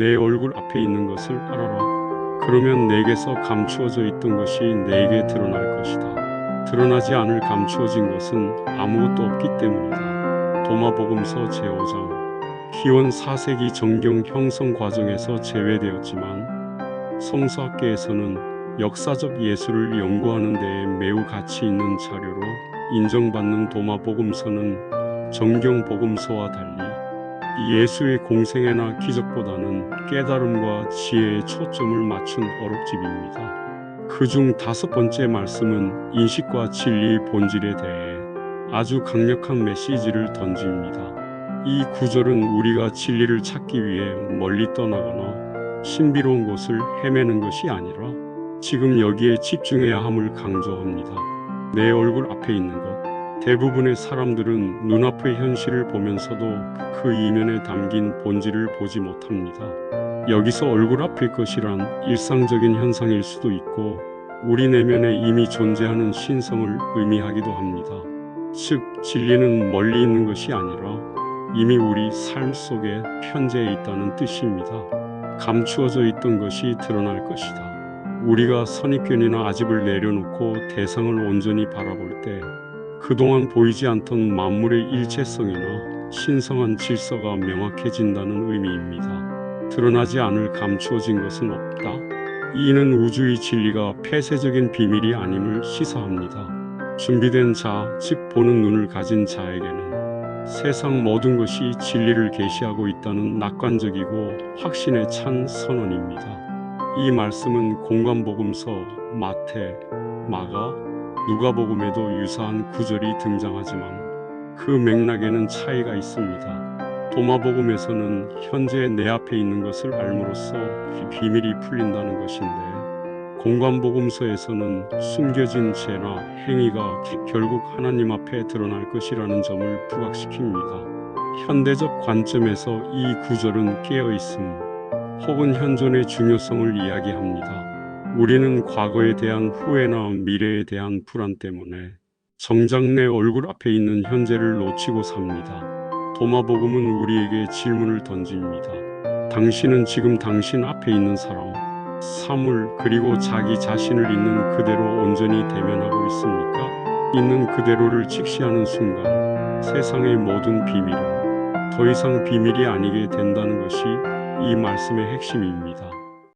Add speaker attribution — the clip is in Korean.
Speaker 1: 내 얼굴 앞에 있는 것을 알아라. 그러면 내게서 감추어져 있던 것이 내게 드러날 것이다. 드러나지 않을 감추어진 것은 아무것도 없기 때문이다. 도마복음서 제5장 기원 4세기 정경 형성 과정에서 제외되었지만 성서학계에서는 역사적 예술을 연구하는 데에 매우 가치 있는 자료로 인정받는 도마복음서는 정경 복음서와 달리 예수의 공생애나 기적보다는 깨달음과 지혜에 초점을 맞춘 어록집입니다. 그중 다섯 번째 말씀은 인식과 진리의 본질에 대해 아주 강력한 메시지를 던집니다. 이 구절은 우리가 진리를 찾기 위해 멀리 떠나거나 신비로운 곳을 헤매는 것이 아니라 지금 여기에 집중해야 함을 강조합니다. 내 얼굴 앞에 있는 것. 대부분의 사람들은 눈앞의 현실을 보면서도 그 이면에 담긴 본질을 보지 못합니다. 여기서 얼굴 앞일 것이란 일상적인 현상일 수도 있고 우리 내면에 이미 존재하는 신성을 의미하기도 합니다. 즉 진리는 멀리 있는 것이 아니라 이미 우리 삶 속에 현재에 있다는 뜻입니다. 감추어져 있던 것이 드러날 것이다. 우리가 선입견이나 아집을 내려놓고 대상을 온전히 바라볼 때 그동안 보이지 않던 만물의 일체성이나 신성한 질서가 명확해진다는 의미입니다. 드러나지 않을 감추어진 것은 없다. 이는 우주의 진리가 폐쇄적인 비밀이 아님을 시사합니다. 준비된 자, 즉 보는 눈을 가진 자에게는 세상 모든 것이 진리를 계시하고 있다는 낙관적이고 확신에 찬 선언입니다. 이 말씀은 공관복음서, 마태, 마가, 누가복음에도 유사한 구절이 등장하지만 그 맥락에는 차이가 있습니다. 도마복음에서는 현재 내 앞에 있는 것을 알므로써 비밀이 풀린다는 것인데 공관복음서에서는 숨겨진 죄나 행위가 결국 하나님 앞에 드러날 것이라는 점을 부각시킵니다. 현대적 관점에서 이 구절은 깨어 있음 혹은 현존의 중요성을 이야기합니다. 우리는 과거에 대한 후회나 미래에 대한 불안 때문에 정작 내 얼굴 앞에 있는 현재를 놓치고 삽니다. 도마복음은 우리에게 질문을 던집니다. 당신은 지금 당신 앞에 있는 사람, 사물, 그리고 자기 자신을 있는 그대로 온전히 대면하고 있습니까? 있는 그대로를 직시하는 순간 세상의 모든 비밀은 더 이상 비밀이 아니게 된다는 것이 이 말씀의 핵심입니다.